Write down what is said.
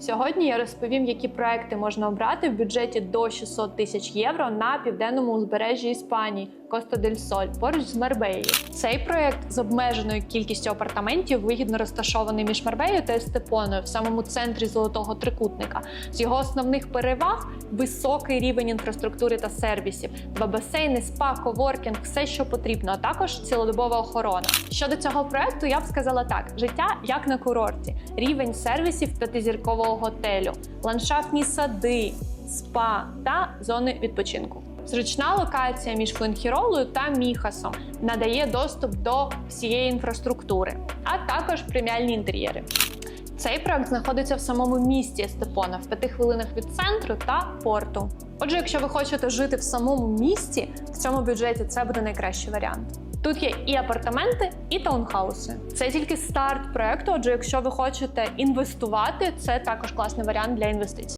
Сьогодні я розповім, які проекти можна обрати в бюджеті до 600 тисяч євро на південному узбережжі Іспанії Коста дель Соль поруч з Марбеєю. Цей проект з обмеженою кількістю апартаментів вигідно розташований між Марбеєю та Естепоною в самому центрі золотого трикутника. З його основних переваг високий рівень інфраструктури та сервісів, два басейни, спа, коворкінг, все, що потрібно, а також цілодобова охорона. Щодо цього проекту, я б сказала так: життя як на курорті, рівень сервісів п'ятизіркового готелю, ландшафтні сади, спа та зони відпочинку. Зручна локація між Фуенхіролою та Міхасом надає доступ до всієї інфраструктури, а також преміальні інтер'єри. Цей проект знаходиться в самому місті Естепона, в п'яти хвилинах від центру та порту. Отже, якщо ви хочете жити в самому місті, в цьому бюджеті це буде найкращий варіант. Тут є і апартаменти, і таунхауси. Це тільки старт проекту. Отже, якщо ви хочете інвестувати, це також класний варіант для інвестицій.